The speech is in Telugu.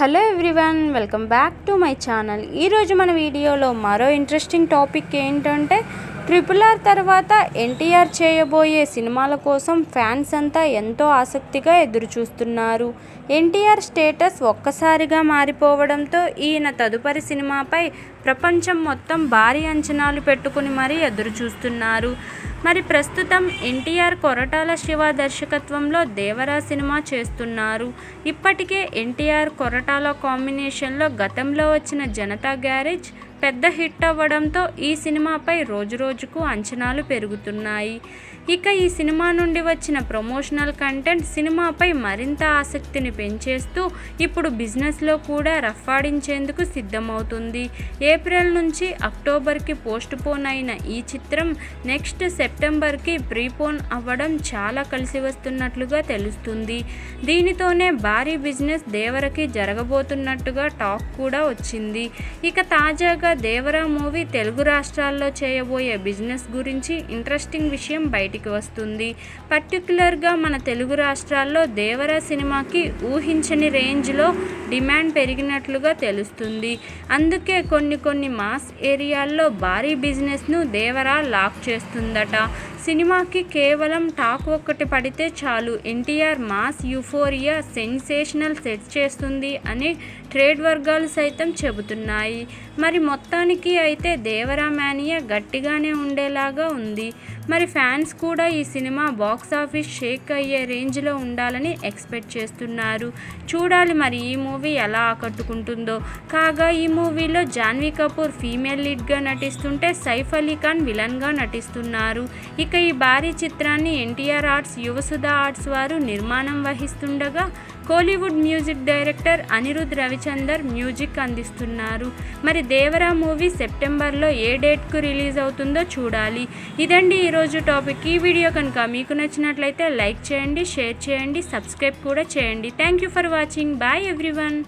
Hello everyone welcome back to my channel. ఈరోజు మన వీడియోలో మరో ఇంట్రెస్టింగ్ టాపిక్ ఏంటంటే ట్రిపుల్ ఆర్ తర్వాత ఎన్టీఆర్ చేయబోయే సినిమాల కోసం ఫ్యాన్స్ అంతా ఎంతో ఆసక్తిగా ఎదురుచూస్తున్నారు. ఎన్టీఆర్ స్టేటస్ ఒక్కసారిగా మారిపోవడంతో ఈయన తదుపరి సినిమాపై ప్రపంచం మొత్తం భారీ అంచనాలు పెట్టుకుని మరీ ఎదురుచూస్తున్నారు. మరి ప్రస్తుతం ఎన్టీఆర్ కొరటాల శివ దర్శకత్వంలో దేవరా సినిమా చేస్తున్నారు. ఇప్పటికే ఎన్టీఆర్ కొరటాల కాంబినేషన్లో గతంలో వచ్చిన జనతా గ్యారేజ్ పెద్ద హిట్ అవ్వడంతో ఈ సినిమాపై రోజురోజుకు అంచనాలు పెరుగుతున్నాయి. ఇక ఈ సినిమా నుండి వచ్చిన ప్రమోషనల్ కంటెంట్ సినిమాపై మరింత ఆసక్తిని పెంచేస్తూ ఇప్పుడు బిజినెస్లో కూడా రఫాడించేందుకు సిద్ధమవుతుంది. ఏప్రిల్ నుంచి అక్టోబర్కి పోస్ట్ పోన్ అయిన ఈ చిత్రం నెక్స్ట్ సెప్టెంబర్కి ప్రీపోన్ అవ్వడం చాలా కలిసి వస్తున్నట్లుగా తెలుస్తుంది. దీనితోనే భారీ బిజినెస్ దేవరకి జరగబోతున్నట్టుగా టాక్ కూడా వచ్చింది. ఇక తాజాగా దేవరా మూవీ తెలుగు రాష్ట్రాల్లో చేయబోయే బిజినెస్ గురించి ఇంట్రెస్టింగ్ విషయం బయటికి వస్తుంది. పర్టికులర్గా మన తెలుగు రాష్ట్రాల్లో దేవరా సినిమాకి ఊహించని రేంజ్లో డిమాండ్ పెరిగినట్లుగా తెలుస్తుంది. అందుకే కొన్ని కొన్ని మాస్ ఏరియాల్లో భారీ బిజినెస్ను దేవరా లాక్ చేస్తుందట. సినిమాకి కేవలం టాక్ ఒక్కటి పడితే చాలు. NTR mass euphoria sensational set చేస్తుంది అని ట్రేడ్ వర్గాలు సైతం చెబుతున్నాయి. మరి మొత్తానికి అయితే దేవరామానియా గట్టిగానే ఉండేలాగా ఉంది. మరి ఫ్యాన్స్ కూడా ఈ సినిమా బాక్స్ ఆఫీస్ షేక్ అయ్యే రేంజ్లో ఉండాలని ఎక్స్పెక్ట్ చేస్తున్నారు. చూడాలి మరి ఈ మూవీ ఎలా ఆకట్టుకుంటుందో. కాగా ఈ మూవీలో జాన్వీ కపూర్ ఫీమేల్ లీడ్గా నటిస్తుంటే సైఫ్ అలీ ఖాన్ విలన్గా నటిస్తున్నారు. ఇక ఈ భారీ చిత్రాన్ని ఎన్టీఆర్ ఆర్ట్స్ యువసుధ ఆర్ట్స్ వారు నిర్మాణం వహిస్తుండగా Kollywood music director Anirudh Ravichander music అందిస్తున్నారు. మరి దేవరా మూవీ సెప్టెంబర్లో ఏ డేట్కు రిలీజ్ అవుతుందో చూడాలి. ఇదండి ఈరోజు టాపిక్. ఈ వీడియో కనుక మీకు నచ్చినట్లయితే లైక్ చేయండి షేర్ చేయండి సబ్స్క్రైబ్ కూడా చేయండి. Thank you for watching. Bye everyone.